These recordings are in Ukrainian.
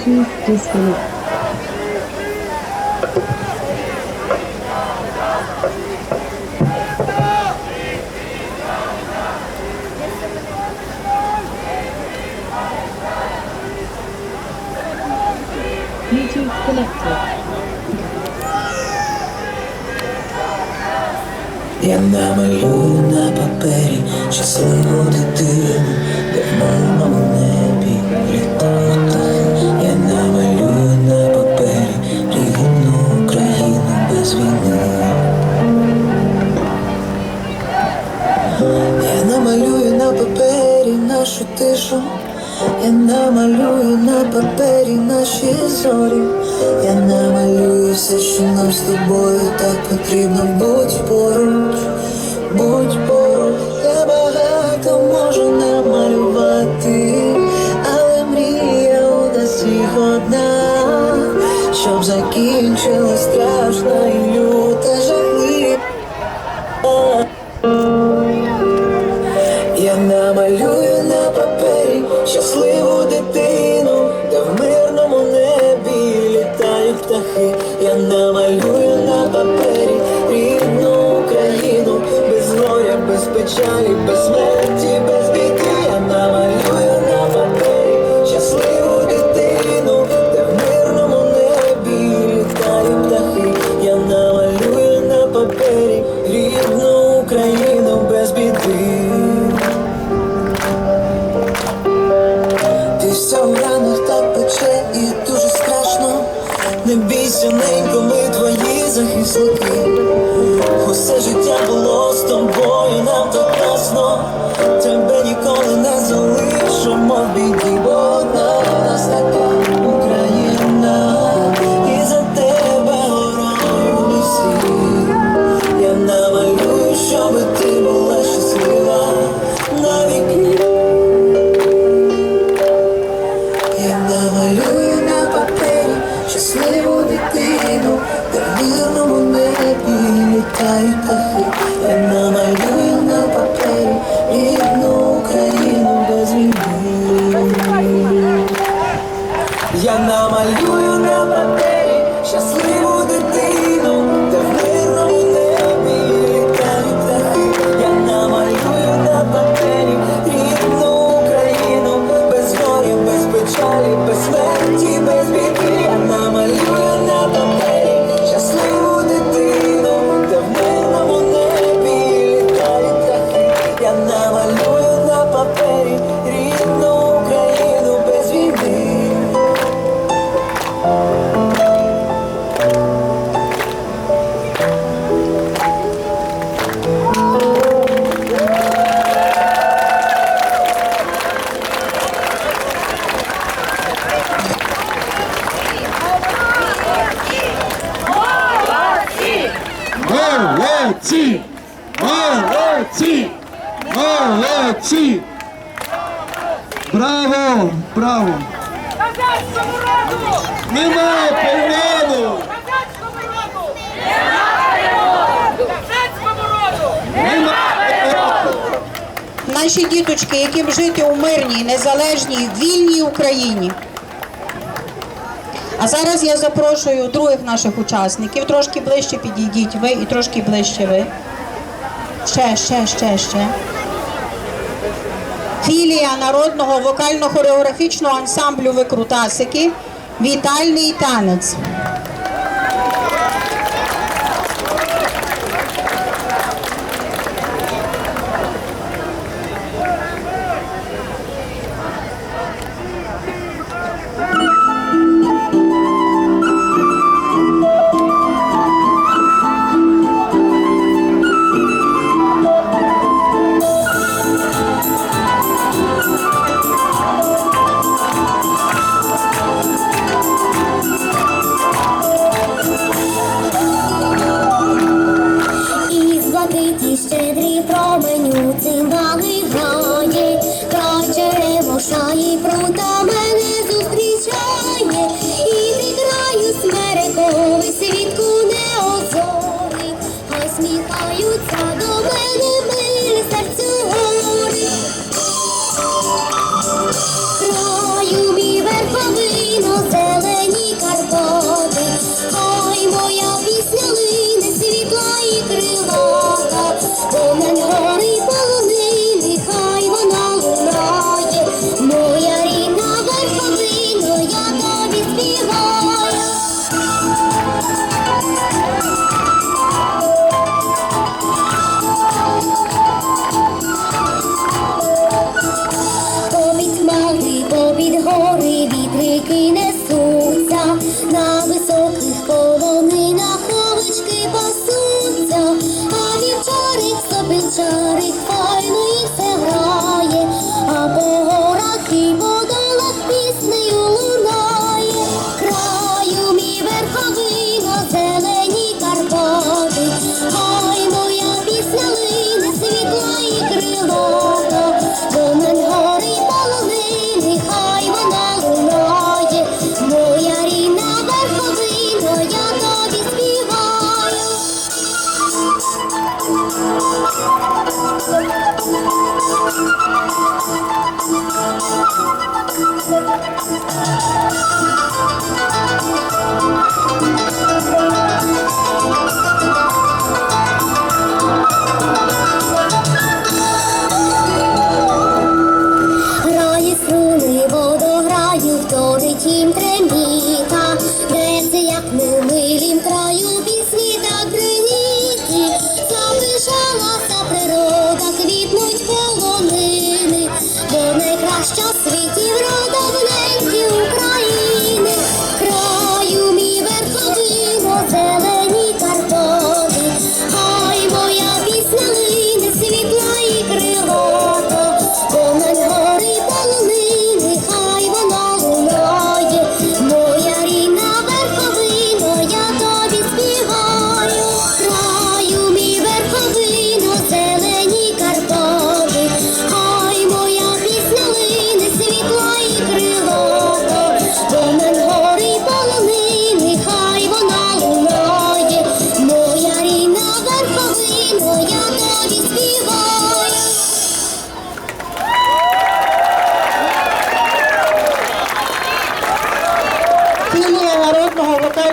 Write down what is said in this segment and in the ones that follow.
Bluetooth disconnect. Bluetooth connected. Я намалюю на папері щасливу дитину, де в мирному Я намалюю на папері наші зорі. Я намалюю все, що нам з тобою так потрібно. Будь поруч, будь поруч. Я багато можу намалювати, але мрія у нас одна, щоб закінчилась страшна Не бійся, ненько, ми твої захисники. Усе життя було з тобою, нам так класно. Тебе ніколи не залишимо в біді, Молодці! Браво! Браво! Казацькому роду! Немає погону! Казацькому роду! Казацькому роду! Немає Наші діточки, яким жити у мирній, незалежній, вільній Україні. А зараз я запрошую других наших учасників. Трошки ближче підійдіть ви і трошки ближче ви. Ще, ще, ще, ще. Філія народного вокально-хореографічного ансамблю Викрутасики. Вітальний танець.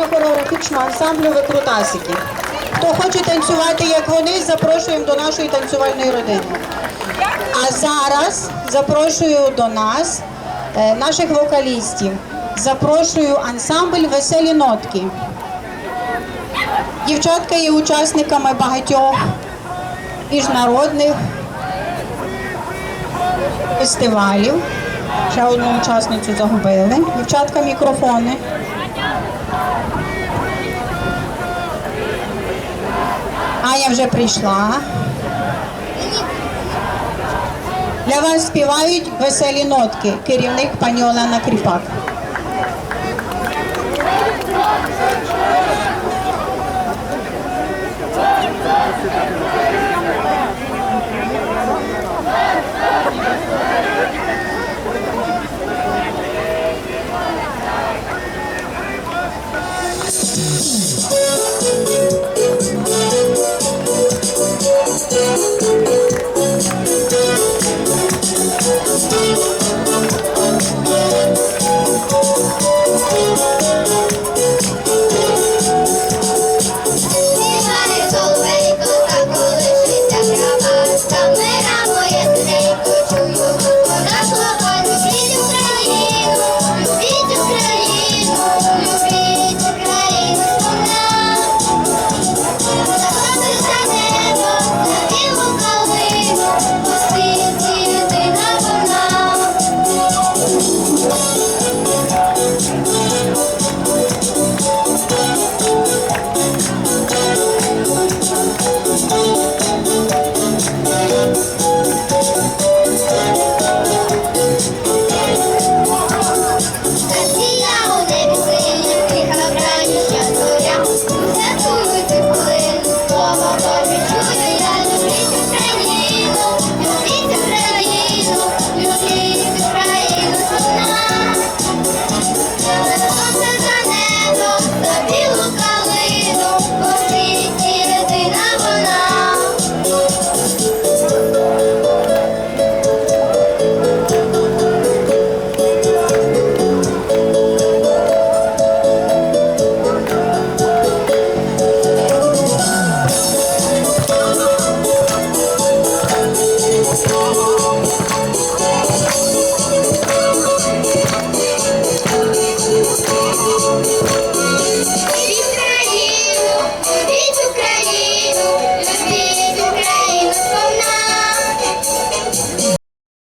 вокально хореографічного ансамблю Викрутасики. Хто хоче танцювати, як вони, запрошуємо до нашої танцювальної родини. А зараз запрошую до нас е, наших вокалістів. Запрошую ансамбль Веселі нотки. Дівчатка є учасниками багатьох міжнародних фестивалів. Ще одну учасницю загубили. Дівчатка мікрофони. А я вже прийшла. Для вас співають веселі нотки. Керівник пані Олена Кріпак.